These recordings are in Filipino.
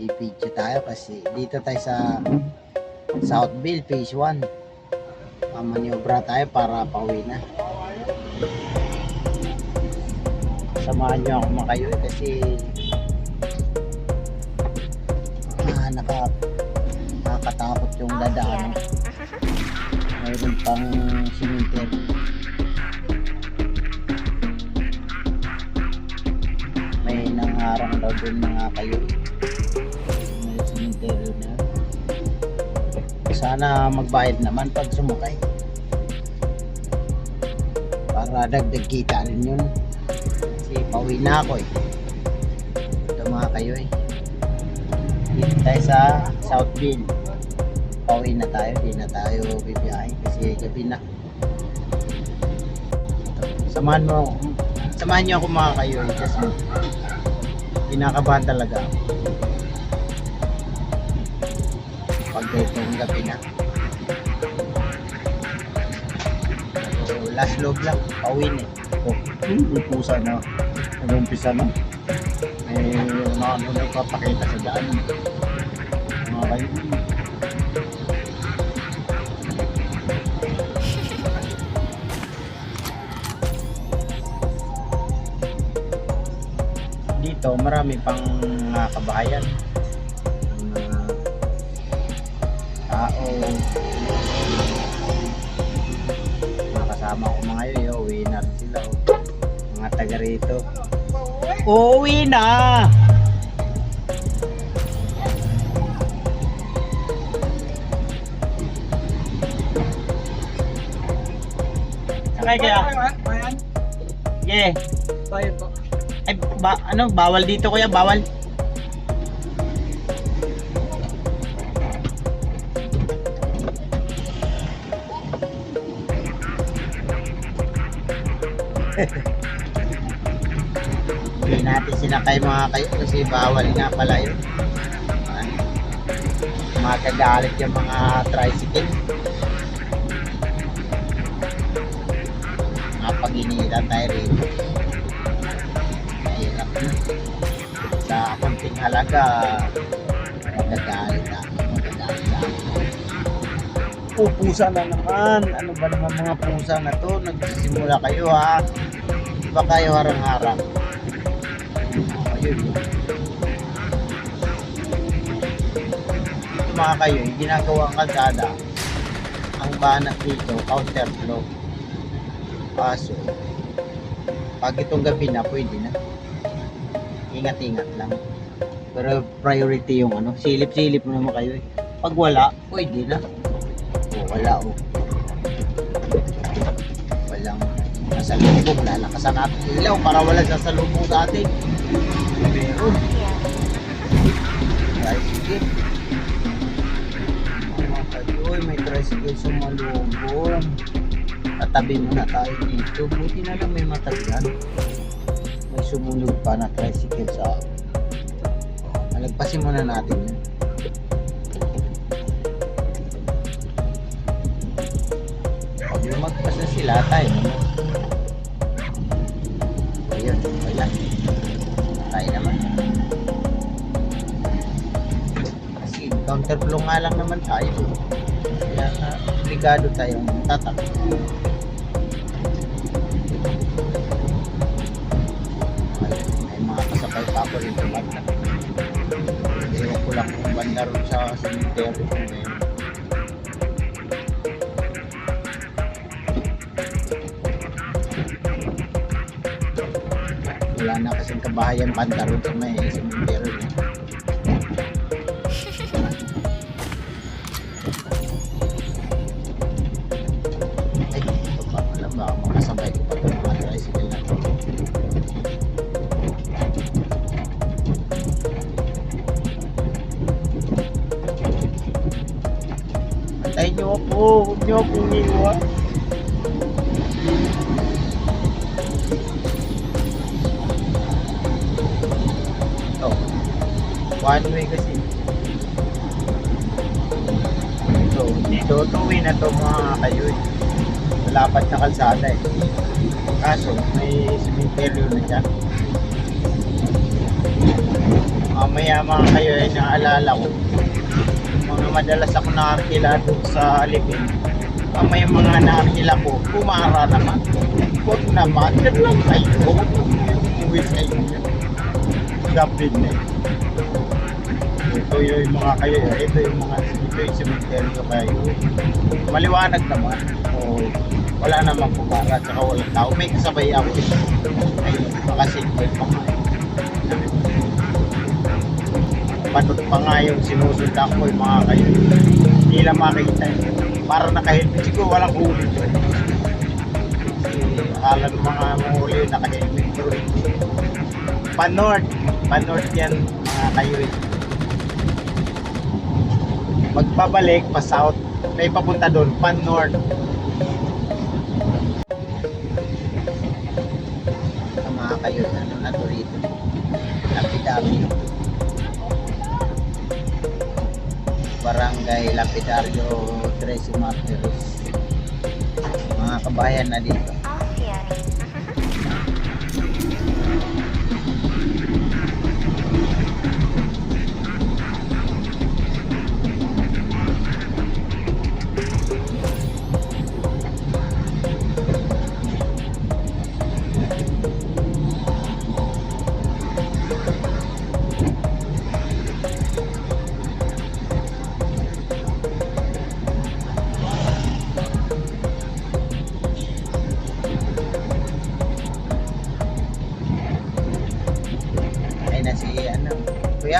i-video tayo kasi dito tayo sa Southville Phase 1. Mamaniobra tayo para pauwi na. Samahan nyo ako makayo kasi ah, naka, nakakatakot yung dadaan. Mayroon pang cemetery. May nangarang daw dun mga kayo. Sana magbayad naman pag sumakay. Para dagdag kita rin yun. Kasi pauwi na ako eh. Ito mga kayo eh. Dito tayo sa Southville. Pauwi na tayo. Di na tayo bibiyahe kasi gabi na. Samahan mo Samahan niyo ako mga kayo eh, kasi kinakabahan talaga ako. Pag itong gabi na. So, last log lang. Pauwi na eh. Oh, may pusa na. Nag-umpisa na. May mga ano na papakita sa daan. Mga kayo. dito marami pang mga kabahayan mga kasama ko mga yun eh, uwi na rin sila oh. mga taga rito uwi na Sakay kaya? Bayan? Yeah. Bayan po. Ay, ba, ano, bawal dito kuya, bawal. Sinakay mga kayo kasi bawal nga pala yun. Makagalit yung mga tricycle. Mapag-inira tayo rito mahirap na. Sa konting halaga, magagalit ako. Magagalit ako. Oh, pusa na naman. Ano ba naman mga pusa na to? Nagsisimula kayo ha. Di ba kayo harang-harang? Oh. Ito mga kayo, yung ginagawang kalsada, ang banat dito, counter flow. Kaso, pag itong gabi na, pwede na. Ingat-ingat lang. Pero priority yung ano, silip-silip mo naman kayo eh. Pag wala, pwede na. O wala o. Walang nasalubog, lalakasan natin yung ilaw para wala sasalubog sa atin. Pero, tricycle. Mga kayoy, may tricycle sumalubong. Tatabi muna tayo dito. Buti na lang may matagyan may sumunod pa na tricycle sa alagpasin muna natin pag lumagpas na sila tayo ayun okay lang tayo naman kasi counterflow nga lang naman tayo kaya uh, obligado tayong tatakbo may mga kasabay pa ako rin. Ewan ko lang kung banda rin sa cemetery ngayon. Kasing kabahayan rin sa may cemetery niya. Ay, ito pa pala. Baka makasabay ko pa itong mga tricycle na to. Antayin niyo ako. Huwag niyo akong iwan. One way kasi. Ito, dito, two way na to mga kayo. eh. Malapat na kalsada eh. Kaso, may cemetery na dyan. Mamaya mga kayo ay naalala ko. Mga madalas ako nakakila doon sa Alipin. Mamaya mga nakakila ko, kumara naman. Huwag naman, yan lang kayo. Umuwi sa inyo. Na eh. Ito yung mga kayo, ito yung mga, ito yung cemetery kayo. Maliwanag naman. O, wala namang kumara, tsaka walang tao. May kasabay ako eh. Ay, makasigway pa nga. Panot pa nga yung sinusundan ko yung mga kayo. Hindi lang makita eh. Para naka-helmet. Siguro walang huli eh. Kasi akala ng mga huli naka-helmet ko eh. Panort. Panort yan mga kayo eh. Magpabalik pa south. May papunta doon, pan north. Mga kayo, ano na to rito? Lapidario. Barangay Lapidario, Tracy Martires. Mga kabayan na dito.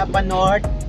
Kuya pa North.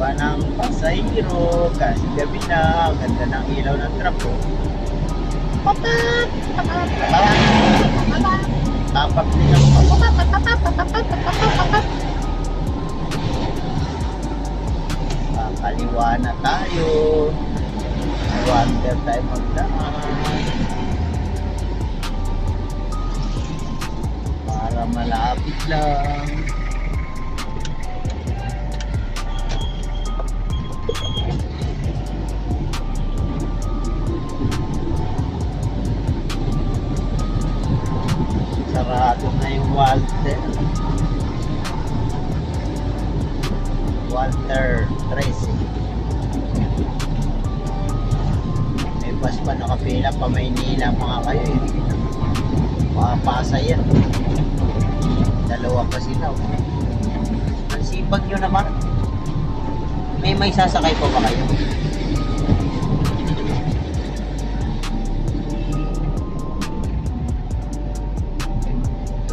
Pa ng pasahero kasi gabi na. Ganda ng ilaw ng trapo. Papat! Papat! Papat! Papat! Tapak din ang papat! Papat! Papat! Papat! Kaliwa na tayo. Wonder tayo magdaan. Para malapit lang. May sasakay pa ba kayo?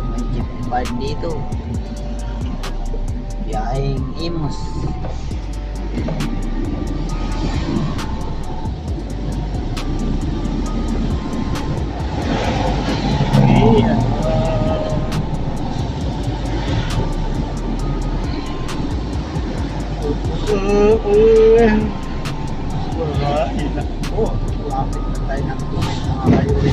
May jeep pa dito. Biyaheng Imus. เออเออหัวเาอีกนะโอ้ลาติในักตัวไม่ทำอะไรเลย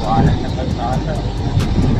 หัวแล้ะไปตายแล้ว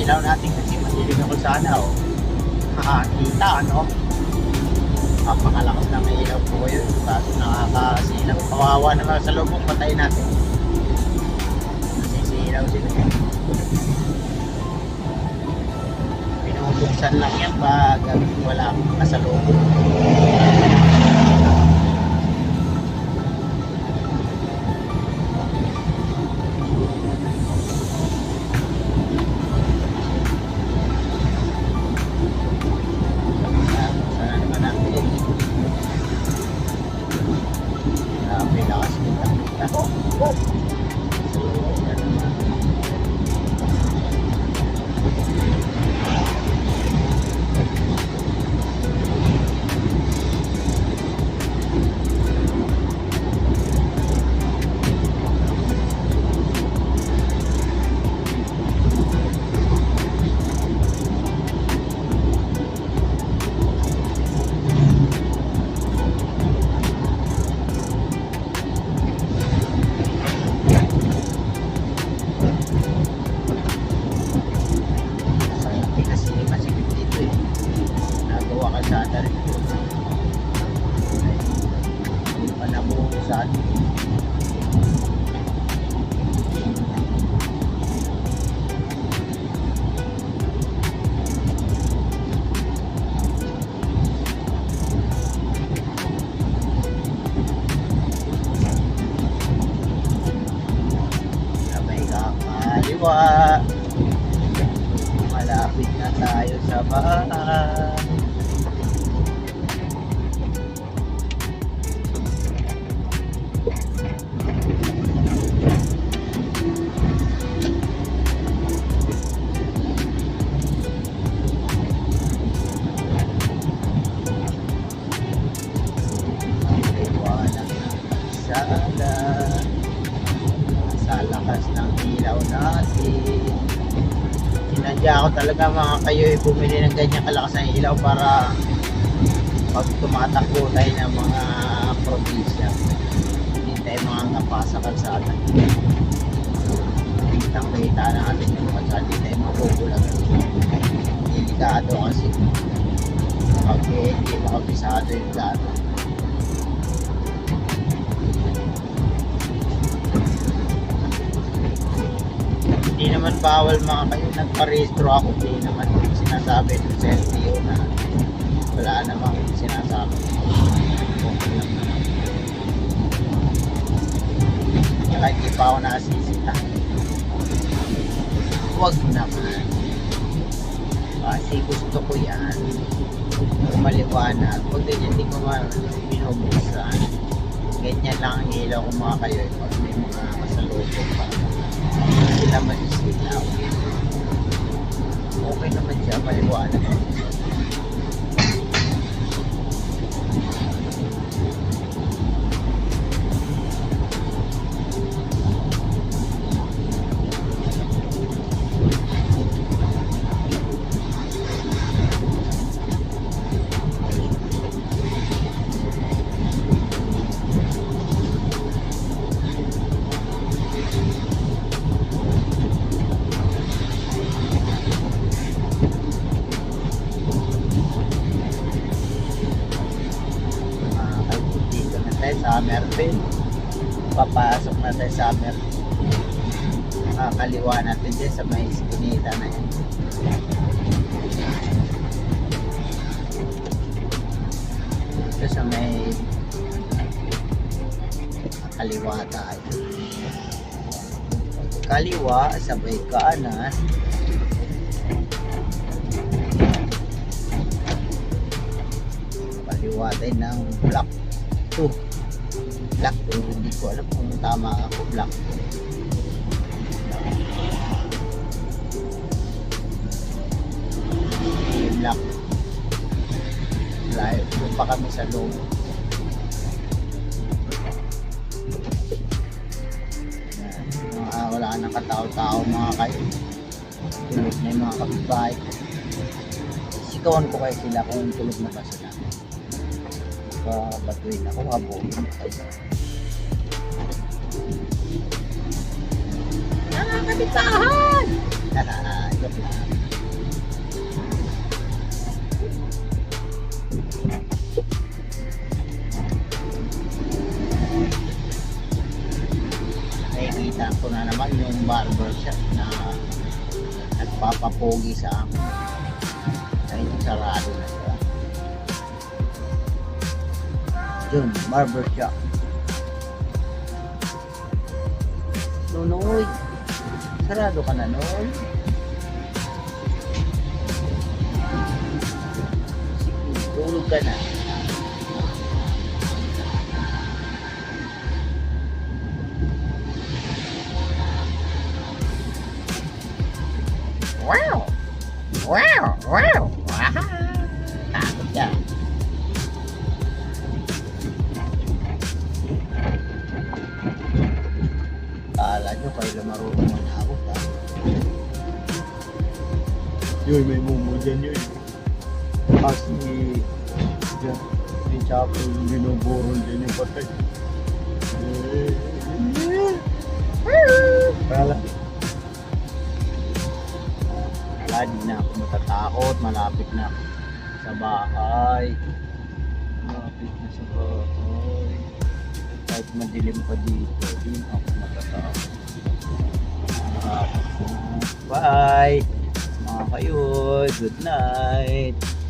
ilaw natin kasi madilim ako sana, oh. Nakakita, ano? Napakalakas ng ilaw po yun. Kaso nakakasilaw. Kawawa naman sa loob kung patay natin. Nasisilaw sila. Pinubuksan lang yan pag wala akong kasalubong. Mga kayo ay bumili ng ganyan kalakas na ilaw para pag tumatakbo tayo ng mga probinsya hindi tayo mga ngapa sa kalsada kitang kita na atin yung kalsada hindi tayo mabubulag delikado kasi pag eh, hindi makabisado yung daan hindi naman bawal mga kayo nagparehistro ako hindi naman sinasabi ng sa LTO na wala namang sinasabi. Kaya hindi pa ako nasisita. Huwag naman. Kasi gusto ko yan. Maliwanag. Pag ganyan hindi ko man binubuksan ganyan lang ang ilaw ko mga kayo. Pag may mga kasalubong pa sila masisilaw okay naman siya maliwanag papasok na tayo sa Merville Ah, kaliwa natin dyan sa may skinita na yan. Ito sa may kaliwa tayo. Kaliwa sabay kanan kaliwa tayo ng block 2 block 2 hindi ko alam kung tama ako block 2 block layo doon pa kami sa loob. Mga wala nang katao-tao mga kayo tulog na yung mga kapitbahay. Sikawan ko kayo sila kung tulog na ba sila babatuin ako habulin kayo Nakakabitahan! Joke lang. Nakikita ko na naman yung barber shop na nagpapapogi sa akin. Kahit sarado na Yun, barber shop. Nunoy, sarado ka na noon. Sige, tulog ka na. Wow! Kasi, dyan, yung chapo yung binuburol dyan yung patay. Eh, Kala, Wala, di na ako matatakot. Malapit na ako sa bahay. Malapit na sa bahay. Kahit madilim pa dito, di na ako matatakot. Bye! Mga kayo, good night!